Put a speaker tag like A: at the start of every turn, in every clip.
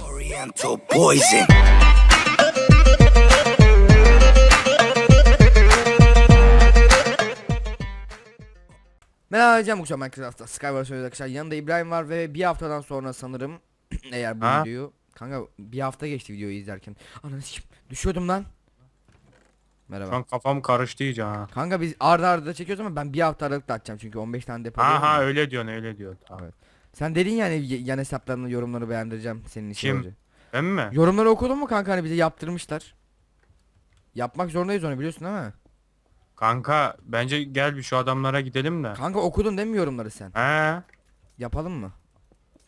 A: Oriental poison.
B: Merhaba hocam bu Minecraft'ta Skywars oynuyoruz arkadaşlar yanımda İbrahim var ve bir haftadan sonra sanırım eğer bu
C: Ha?
B: videoyu kanka bir hafta geçti videoyu izlerken ananı sikim düşüyordum lan Merhaba
C: Şu an kafam karıştı iyice ha.
B: Kanka biz arda arda çekiyoruz ama ben bir hafta aralıkta atacağım çünkü 15 tane depo
C: Ha
B: var
C: ha
B: ya.
C: öyle diyorsun öyle diyorsun. Tamam.
B: Evet. Sen dedin yani ya hani yan hesaplarını yorumları beğendireceğim senin için
C: Kim?
B: önce.
C: Ben mi?
B: Yorumları okudun mu kanka hani bize yaptırmışlar. Yapmak zorundayız onu biliyorsun değil mi?
C: Kanka bence gel bir şu adamlara gidelim de.
B: Kanka okudun değil mi yorumları sen?
C: He.
B: Yapalım mı?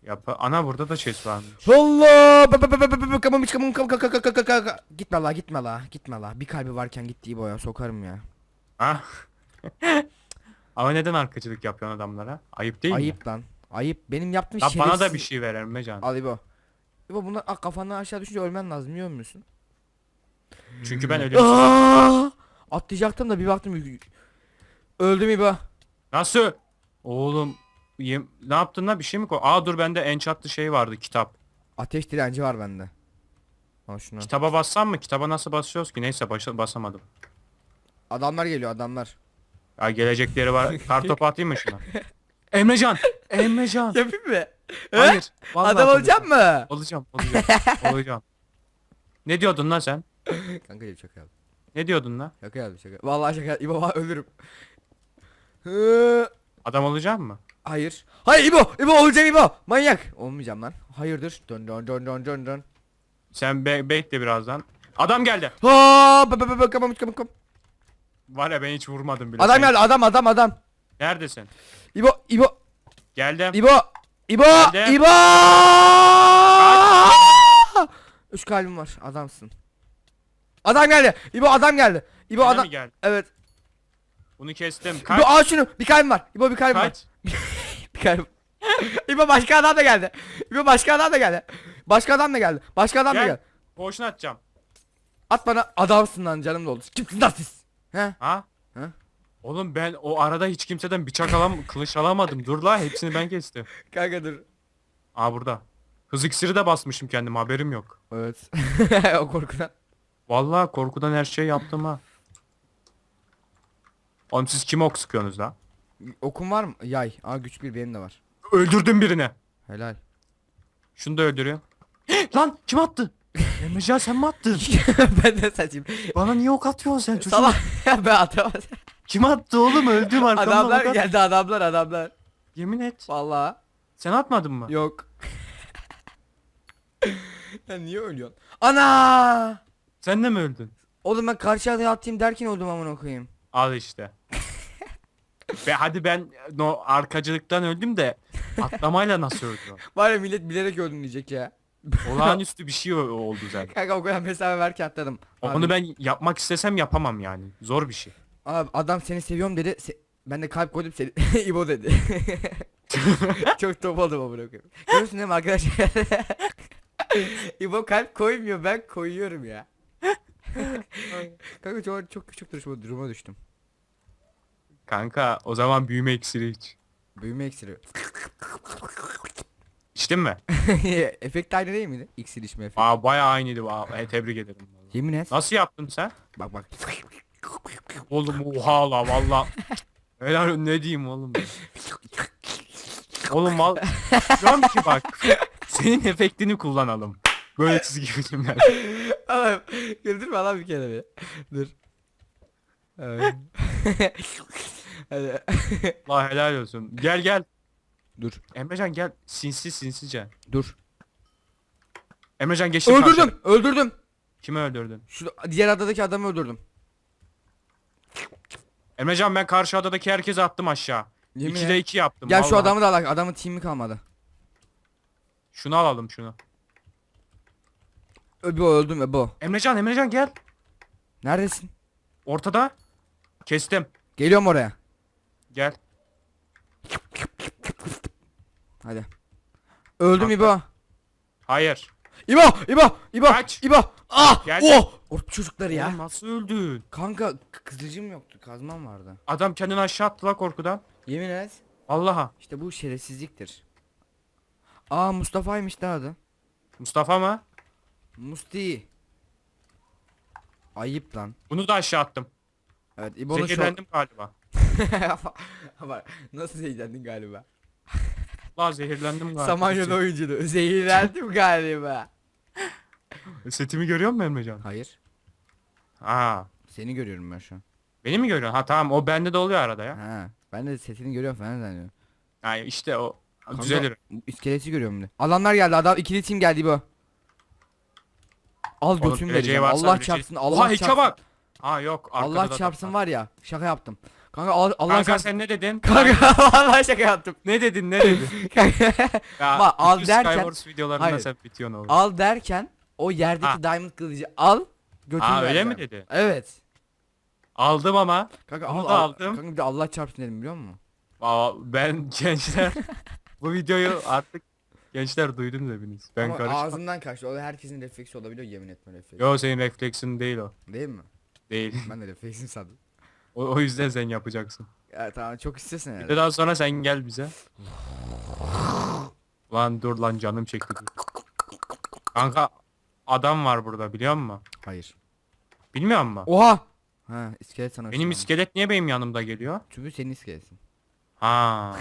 C: Yap ana burada da şey varmış.
B: Allah! Gitme la gitme la gitme la. Bir kalbi varken gittiği boya sokarım ya.
C: Ah. Ama neden arkacılık yapıyorsun adamlara? Ayıp değil Ayıp mi?
B: Ayıp lan. Ayıp. Benim yaptığım
C: Ya bana da
B: şerefsiz-
C: bir şey ver Emrecan.
B: Al İbo. İbo bunlar ah, kafandan aşağı düşünce ölmen lazım biliyor musun?
C: Çünkü ben ölüyorum.
B: Aa! Atlayacaktım da bir baktım öldüm İbo.
C: Nasıl? Oğlum yem- ne yaptın lan bir şey mi koy? Aa dur bende enchantlı şey vardı kitap.
B: Ateş direnci var bende. Al şunu.
C: Kitaba bassam mı? Kitaba nasıl basıyoruz ki? Neyse başa basamadım.
B: Adamlar geliyor adamlar.
C: Ya gelecekleri var. Kartopu atayım mı şuna? Emrecan! Emrecan!
B: Yapayım mı?
C: Hayır. vallahi
B: Adam olacak mı?
C: Olacağım, olacağım. olacağım. Ne diyordun lan sen?
B: Kanka yap şaka yap.
C: Ne diyordun lan?
B: Şaka yap şaka. Vallahi şaka. İbo va- ölürüm. Hı.
C: Adam olacak mı?
B: Hayır. Hayır İbo. İbo olacağım İbo. Manyak. Olmayacağım lan. Hayırdır? Dön dön dön dön dön dön.
C: Sen be bekle birazdan. Adam geldi.
B: Ha, ba ba ba ba kamam kamam kam.
C: Var ya ben hiç vurmadım bile.
B: Adam
C: Sen-
B: geldi adam adam adam.
C: Neredesin?
B: İbo İbo
C: Geldim.
B: İbo İbo
C: Geldim.
B: İbo. Üç kalbim var. Adamsın. Adam geldi. İbo adam geldi. İbo
C: Bana
B: adam.
C: geldi?
B: Evet.
C: Bunu kestim.
B: İbo
C: Kaç.
B: al şunu. Bir kalbim var. İbo bir kalbim var.
C: Kaç.
B: Bir kalbim. İbo başka adam da geldi. İbo başka adam da geldi. Başka adam da geldi. Başka adam da
C: Gel.
B: geldi.
C: Boşuna atacağım.
B: At bana adamsın lan canım doldu. Kimsin lan siz? He?
C: Ha?
B: Ha?
C: Oğlum ben o arada hiç kimseden bıçak alam kılıç alamadım. Dur la hepsini ben kestim.
B: Kanka dur.
C: Aa burada. Hız iksiri de basmışım kendim haberim yok.
B: Evet. o korkudan.
C: Vallahi korkudan her şeyi yaptım ha. Oğlum siz kime ok sıkıyorsunuz la?
B: Okun var mı? Yay. Aa güç bir benim de var.
C: Öldürdüm birini.
B: Helal.
C: Şunu da öldürüyor. Lan kim attı? Emrecan sen mi attın?
B: ben de saçayım.
C: Bana niye ok atıyorsun sen çocuğum?
B: Salak. ben atamadım.
C: Kim attı oğlum öldüm arkamdan
B: Adamlar
C: at-
B: geldi adamlar adamlar.
C: Yemin et.
B: Vallahi
C: Sen atmadın mı?
B: yok. ya niye ölüyorsun? Ana!
C: Sen de mi öldün?
B: Oğlum ben karşı adaya atayım derken öldüm amına koyayım.
C: Al işte. Ve hadi ben no arkacılıktan öldüm de atlamayla nasıl öldüm?
B: Var ya millet bilerek öldüm diyecek ya.
C: Olağanüstü bir şey oldu zaten.
B: Kanka o kadar mesafe verken atladım.
C: Onu
B: Abi,
C: ben yapmak istesem yapamam yani. Zor bir şey.
B: Abi adam seni seviyorum dedi. Se- ben de kalp koydum seni. İbo dedi. Çok top oldum amına koyayım. Görüyorsun değil mi arkadaşlar? İbo kalp koymuyor ben koyuyorum ya. Kanka çok, çok küçük duruşma duruma düştüm.
C: Kanka o zaman büyüme iksiri iç.
B: Büyüme eksiri.
C: İçtin mi?
B: Efekt aynı değil miydi? İksir içme efekti.
C: Aa bayağı aynıydı. Aa, e, tebrik ederim. vallahi.
B: Yemin et.
C: Nasıl yaptın sen?
B: Bak bak.
C: Oğlum oha la valla. Helal ne diyeyim oğlum. Oğlum val. Diyorum ki bak. Senin efektini kullanalım. Böyle çizgi filmler.
B: Oğlum güldürme lan bir kere bir. Dur. Evet. Hadi.
C: Allah helal olsun. Gel gel.
B: Dur.
C: Emrecan gel. Sinsi sinsice.
B: Dur.
C: Emrecan geçti karşıya.
B: Öldürdüm. Öldürdüm.
C: Kimi öldürdün?
B: Şu diğer adadaki adamı öldürdüm.
C: Emrecan ben karşı adadaki herkesi attım aşağı.
B: Yemin
C: 2'de
B: et.
C: 2 yaptım.
B: Gel şu
C: vallahi.
B: adamı da al. Adamın team'i kalmadı.
C: Şunu alalım şunu.
B: Öbo öldüm Öbo.
C: Emrecan Emrecan gel.
B: Neredesin?
C: Ortada. Kestim.
B: Geliyorum oraya.
C: Gel.
B: Hadi. Öldüm
C: Kanka.
B: İbo.
C: Hayır.
B: İbo, İbo, İbo,
C: Kaç.
B: İbo. Ah!
C: Geldim.
B: Oh! Orp çocukları ya.
C: Oğlum nasıl öldün?
B: Kanka k- kızıcım yoktu. Kazmam vardı.
C: Adam kendini aşağı attı la korkudan.
B: Yemin et.
C: Allah'a.
B: İşte bu şerefsizliktir. Aa Mustafa'ymış da adı.
C: Mustafa mı?
B: Musti. Ayıp lan.
C: Bunu da aşağı attım.
B: Evet İbo'nun şu...
C: Zehirlendim galiba.
B: Ama nasıl zehirlendin galiba?
C: La zehirlendim galiba.
B: Samanyolu oyunculuğu. Zehirlendim galiba.
C: Setimi görüyor musun Emrecan?
B: Hayır.
C: Aa.
B: Seni görüyorum ben şu an.
C: Beni mi görüyorsun? Ha tamam o bende de oluyor arada ya.
B: Ha. Ben de setini görüyorum falan zannediyorum.
C: Ha işte o.
B: Kanka,
C: Düzelir.
B: İskeleti görüyorum de. Adamlar geldi adam ikili tim geldi bu. Al
C: Oğlum, geleceği
B: vereceğim.
C: varsa
B: Allah
C: vereceği-
B: çarpsın
C: Oha
B: Allah çarpsın.
C: bak. Ha yok.
B: Allah
C: arkada da
B: çarpsın
C: var.
B: ya şaka yaptım. Kanka al- Allah
C: Kanka
B: çarpsın.
C: sen ne dedin?
B: Kanka vallahi şaka yaptım.
C: Ne dedin ne dedin?
B: Kanka,
C: Ya
B: Bak, al
C: bütün
B: derken-
C: Skywars videolarında
B: Hayır.
C: sen bitiyorsun oğlum.
B: al derken o yerdeki
C: Ha.
B: diamond kılıcı al götümü
C: Ha öyle
B: vereceğim.
C: mi dedi?
B: Evet.
C: Aldım ama.
B: Kanka
C: Onu
B: al,
C: da
B: al-
C: aldım.
B: Kanka bir de Allah çarpsın dedim biliyor musun?
C: Aa, ben gençler bu videoyu artık gençler duydunuz hepiniz. Ben
B: Ama
C: karışmam.
B: ağzından kaçtı. O herkesin refleksi olabiliyor yemin etme refleksi.
C: Yo senin refleksin değil o.
B: Değil mi?
C: Değil.
B: Ben de refleksim sandım.
C: O, o yüzden sen yapacaksın.
B: Ya tamam çok istiyorsun
C: Bir
B: herhalde.
C: de daha sonra sen gel bize. Lan dur lan canım çekti. Kanka adam var burada biliyor musun?
B: Hayır.
C: Bilmiyor musun?
B: Oha! Ha iskelet sana
C: Benim iskelet niye benim yanımda geliyor?
B: Çünkü senin iskeletin.
C: Ha.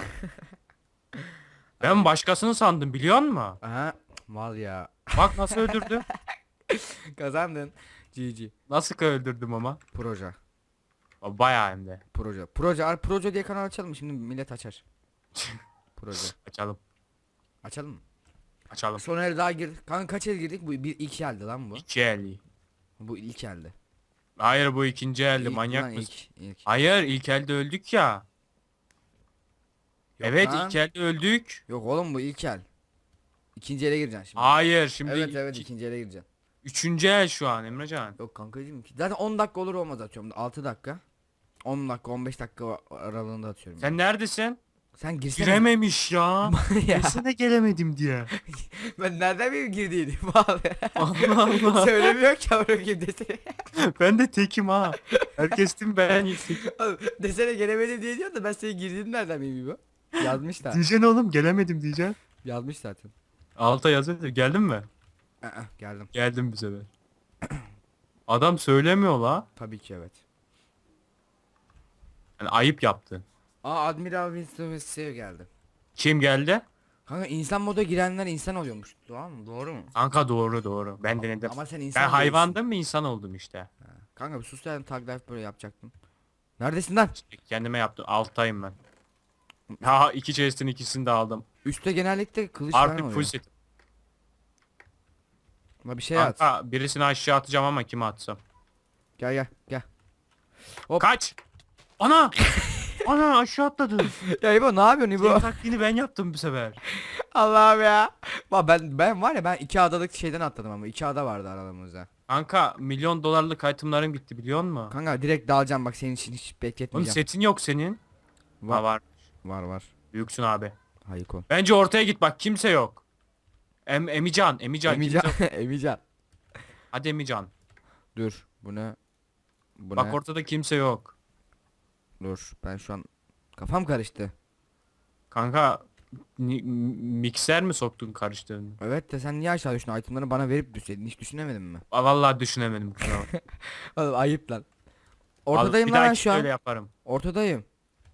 C: ben başkasını sandım biliyor musun?
B: Aha mal ya.
C: Bak nasıl öldürdüm.
B: Kazandın. GG.
C: Nasıl öldürdüm ama.
B: Proje.
C: Bayağı hem de.
B: Proje. Proje. Ar Proje diye kanal açalım? Şimdi millet açar. Proje.
C: Açalım.
B: Açalım mı?
C: Açalım.
B: Son el daha gir. Kanka kaç el girdik? Bu bir iki eldi lan bu.
C: İki elli.
B: Bu ilk eldi.
C: Hayır bu ikinci elde
B: İlk
C: manyak mısın?
B: ilk, ilk.
C: Hayır ilk elde öldük ya.
B: Yok
C: evet
B: lan.
C: ilk elde öldük.
B: Yok oğlum bu ilk el. İkinci ele gireceksin şimdi.
C: Hayır şimdi
B: evet evet
C: iki-
B: ikinci ele gireceksin.
C: üçüncü el şu an Emrecan.
B: Yok kankacığım ki. Zaten 10 dakika olur olmaz atıyorum. 6 dakika. 10 dakika 15 dakika aralığında atıyorum.
C: Sen neredesin?
B: Sen girsene.
C: Girememiş ya.
B: ya.
C: Desene gelemedim diye.
B: Ben nereden bileyim girdiğini? Vallahi.
C: Allah Allah.
B: Söylemiyor ki amına koyayım desene.
C: ben de tekim ha. Herkes tim ben tekim.
B: Oğlum, desene gelemedim diye diyor da ben senin girdiğini nereden bileyim bu? Yazmış da.
C: Diyeceksin oğlum gelemedim diyeceksin.
B: Yazmış zaten.
C: Alta yazıyor. Geldin mi?
B: Aa, geldim.
C: Geldim bu sefer. Adam söylemiyor la.
B: Tabii ki evet.
C: Yani ayıp yaptı.
B: Aa Admiral Winston ve Seo geldi.
C: Kim geldi?
B: Kanka insan moda girenler insan oluyormuş. Doğru mu? Doğru mu?
C: Kanka doğru doğru. Ben denedim.
B: Ama sen insan
C: Ben
B: değilsin.
C: hayvandım mı insan oldum işte.
B: Kanka bir sus yani tag life böyle yapacaktım. Neredesin lan?
C: Kendime yaptım. Alttayım ben. Ha iki chest'in ikisini de aldım.
B: Üste genellikle kılıç falan
C: Artık full
B: oluyor.
C: set.
B: Ama bir şey at.
C: Kanka birisini aşağı atacağım ama kime atsam.
B: Gel gel gel. Hop.
C: Kaç! Ana! Ana aşağı atladı.
B: Ya İbo ne yapıyorsun
C: Senin
B: İbo?
C: taktiğini ben yaptım bu sefer.
B: Allah'ım ya. Bak ben ben var ya ben iki adalık şeyden atladım ama iki ada vardı aralarımızda.
C: Kanka milyon dolarlık itemlarım gitti biliyor musun?
B: Kanka direkt dalacağım bak senin için hiç
C: Oğlum
B: bekletmeyeceğim.
C: setin yok senin.
B: Var.
C: Ha var.
B: Var var.
C: Büyüksün abi.
B: Hayko.
C: Bence ortaya git bak kimse yok. Em Emican, Emican.
B: Emican.
C: kimse.
B: Emican.
C: Hadi Emican.
B: Dur. Bu ne? Bu
C: Bak
B: ne?
C: ortada kimse yok.
B: Dur. Ben şu an kafam karıştı.
C: Kanka ni- mikser mi soktun karıştığını?
B: Evet de sen niye aşağı düştün? Itemları bana verip düşseydin. Hiç düşünemedin mi?
C: Aa, Vallahi düşünemedim. kusura bakma.
B: Oğlum ayıp lan. Ortadayım
C: bir
B: lan ben
C: dahaki
B: şu an.
C: Öyle yaparım.
B: Ortadayım.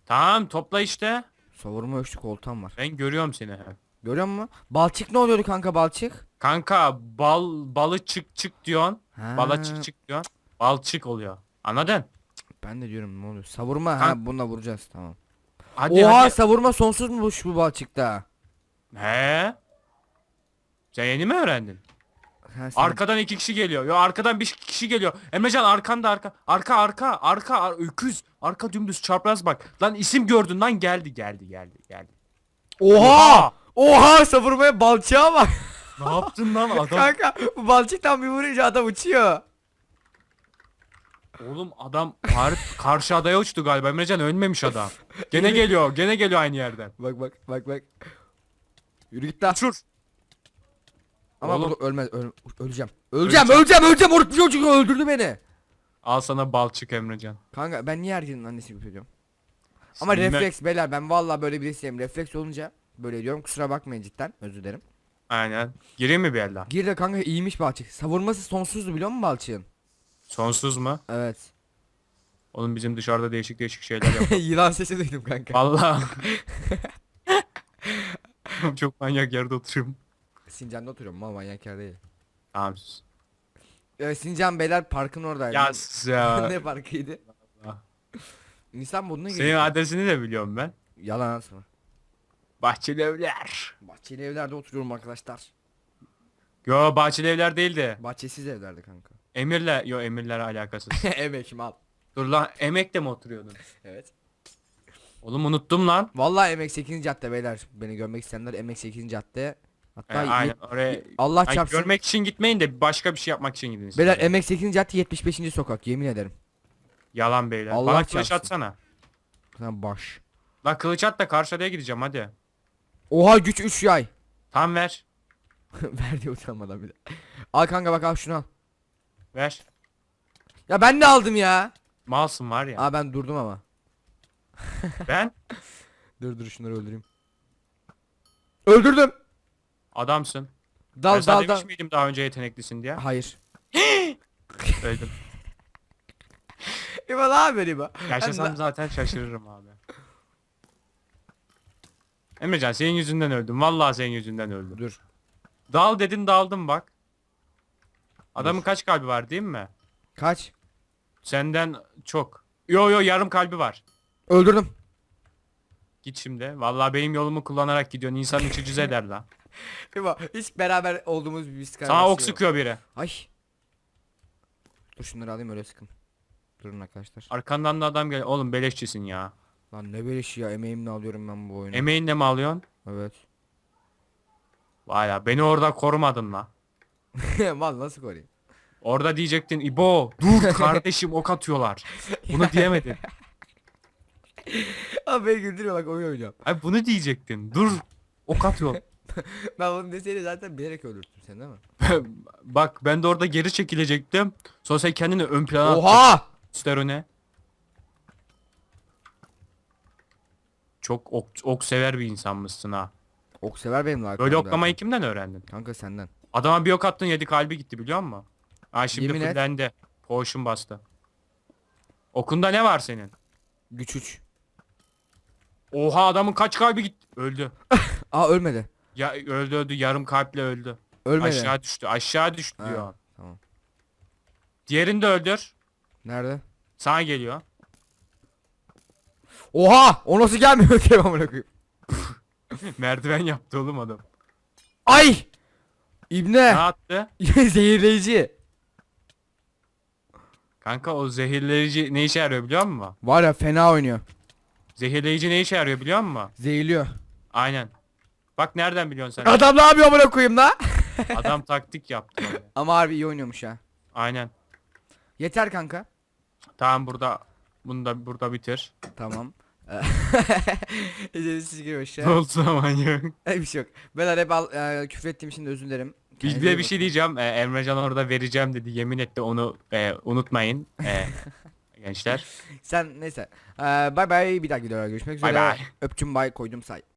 C: Tamam topla işte.
B: Savurma ölçtük oltam var.
C: Ben görüyorum seni.
B: Görüyor musun? Balçık ne oluyordu kanka balçık?
C: Kanka bal balı çık çık diyorsun.
B: Ha,
C: Bala çık çık diyorsun. Bal çık oluyor. Anladın?
B: Ben de diyorum ne oluyor? Savurma ha bununla vuracağız tamam.
C: Hadi
B: Oha
C: hadi.
B: savurma sonsuz mu bu şu bu balçıkta?
C: He? Sen yeni mi öğrendin?
B: Ha, sen-
C: Arkadan iki kişi geliyor. Yo arkadan bir kişi geliyor. Emrecan arkanda arka. Arka arka arka ar- öküz. Arka dümdüz çapraz bak. Lan isim gördün lan geldi geldi geldi geldi.
B: Oha! Oha savurmaya balçığa bak.
C: Ne yaptın lan adam?
B: kanka bu balçıktan bir vurunca adam uçuyor.
C: Oğlum adam har karşı adaya uçtu galiba. Emrecan ölmemiş adam. Gene geliyor. Gene geliyor aynı yerden.
B: Bak bak bak bak. Yürü git lan.
C: Uçur.
B: Ama
C: Oğlum.
B: bu ölmez öl- öleceğim. Öleceğim öleceğim öleceğim orospu çocuğu öldürdü beni.
C: Al sana balçık Emrecan.
B: Kanka ben niye herkesin annesi gibi ediyorum? Ama
C: Bilmem-
B: refleks beyler ben vallahi böyle birisiyim. Refleks olunca böyle diyorum kusura bakmayın cidden özür dilerim.
C: Aynen. Gireyim mi bir el daha?
B: Gir de kanka iyiymiş balçık. Savurması sonsuzdu biliyor musun balçığın?
C: Sonsuz mu?
B: Evet.
C: Oğlum bizim dışarıda değişik değişik şeyler yap.
B: Yılan sesi duydum kanka.
C: Valla. Çok manyak yerde oturuyorum.
B: Sincan'da oturuyorum mal manyak yer değil.
C: Tamam sus.
B: Evet, Sincan Beyler Park'ın oradaydı.
C: Ya sus ya.
B: ne parkıydı?
C: Allah.
B: Nisan moduna
C: Senin adresini de biliyorum ben.
B: Yalan atma.
C: Bahçeli evler.
B: Bahçeli evlerde oturuyorum arkadaşlar.
C: Yo bahçeli evler değildi.
B: Bahçesiz evlerde kanka.
C: Emirle yo emirlere alakasız.
B: Emek mal.
C: Dur lan emekte mi oturuyordun?
B: Evet.
C: Oğlum unuttum lan.
B: Vallahi Emek 8. cadde beyler. Beni görmek isteyenler Emek 8. cadde. Hatta
C: aynen
B: ye-
C: oraya.
B: Allah
C: Ay,
B: çarpsın.
C: görmek için gitmeyin de başka bir şey yapmak için gidin.
B: Beyler
C: istedim.
B: Emek 8. cadde 75. sokak yemin ederim.
C: Yalan beyler.
B: Allah
C: Bana kılıç
B: çarpsın.
C: atsana.
B: Sen baş.
C: Lan kılıç at da karşıya gideceğim hadi.
B: Oha güç 3 yay.
C: Tam ver.
B: Ver diye utanmadan bir de. Al kanka bak al şunu al.
C: Ver.
B: Ya ben de aldım ya.
C: Malsın var ya.
B: Aa ben durdum ama.
C: ben
B: Dur dur şunları öldüreyim. Öldürdüm.
C: adamsın. ben
B: Dal
C: sana
B: dal
C: demiş
B: dal.
C: miydim daha önce yeteneklisin diye?
B: Hayır.
C: Öldüm.
B: İba ne haber İba?
C: Yaşasam zaten şaşırırım abi. Emrecan senin yüzünden öldüm. Vallahi senin yüzünden öldüm.
B: Dur.
C: Dal dedin daldım bak. Adamın kaç kalbi var değil mi?
B: Kaç?
C: Senden çok. Yo yo yarım kalbi var.
B: Öldürdüm.
C: Git şimdi. Vallahi benim yolumu kullanarak gidiyorsun. İnsanın içi cüz eder lan.
B: Hiç beraber olduğumuz bir biz
C: Sana ok sıkıyor biri.
B: Ay. Dur şunları alayım öyle sıkın. Durun arkadaşlar.
C: Arkandan da adam gel. Oğlum beleşçisin ya.
B: Lan ne böyle şey ya emeğimle alıyorum ben bu oyunu.
C: Emeğinle mi alıyorsun?
B: evet.
C: Vay ya beni orada korumadın la.
B: Mal nasıl koruyayım?
C: Orada diyecektin İbo dur kardeşim ok atıyorlar. Bunu diyemedin.
B: Abi beni güldürüyor bak oyun oynayacağım.
C: Ay bunu diyecektin. Dur ok atıyor.
B: Ben bunu deseydi zaten bilerek öldürttüm sen değil mi?
C: Bak ben de orada geri çekilecektim. Sonra sen kendini ön plana attın.
B: Oha!
C: Sterone. Çok ok, ok sever bir insanmışsın ha.
B: Ok sever benim arkamda.
C: Böyle oklamayı kimden öğrendin?
B: Kanka senden.
C: Adama bir ok attın yedi kalbi gitti biliyor musun? Ha şimdi
B: Yemin et.
C: fullendi. Potion bastı. Okunda ne var senin?
B: Güç 3.
C: Oha adamın kaç kalbi gitti? Öldü.
B: Aa ölmedi.
C: Ya öldü öldü yarım kalple öldü.
B: Ölmedi.
C: Aşağı düştü. Aşağı düştü
B: Ha,
C: diyor.
B: tamam.
C: Diğerini de öldür.
B: Nerede?
C: Sana geliyor.
B: Oha! O nasıl gelmiyor ki amına koyayım?
C: Merdiven yaptı oğlum adam.
B: Ay!
C: Ne
B: İbne!
C: yaptı?
B: Zehirleyici.
C: Kanka o zehirleyici ne işe yarıyor biliyor musun?
B: Var ya fena oynuyor.
C: Zehirleyici ne işe yarıyor biliyor musun?
B: Zehirliyor.
C: Aynen. Bak nereden biliyorsun sen?
B: Adam ne yapıyor amına koyayım la?
C: Adam taktik yaptı. böyle.
B: Ama harbi iyi oynuyormuş ha.
C: Aynen.
B: Yeter kanka.
C: Tamam burada bunu da burada bitir.
B: Tamam. İzlediğiniz gibi
C: Ne
B: aşağı.
C: oldu zaman ya?
B: bir şey yok. Ben hep al, e, küfür ettiğim için de özür dilerim.
C: Bir de bir şey diyeceğim. Ee, Emrecan orada vereceğim dedi. Yemin etti onu e, unutmayın. Ee, gençler.
B: Sen neyse. Ee, bay bay bir dahaki videoda görüşmek
C: Bay
B: üzere.
C: bay.
B: Öptüm bay koydum say.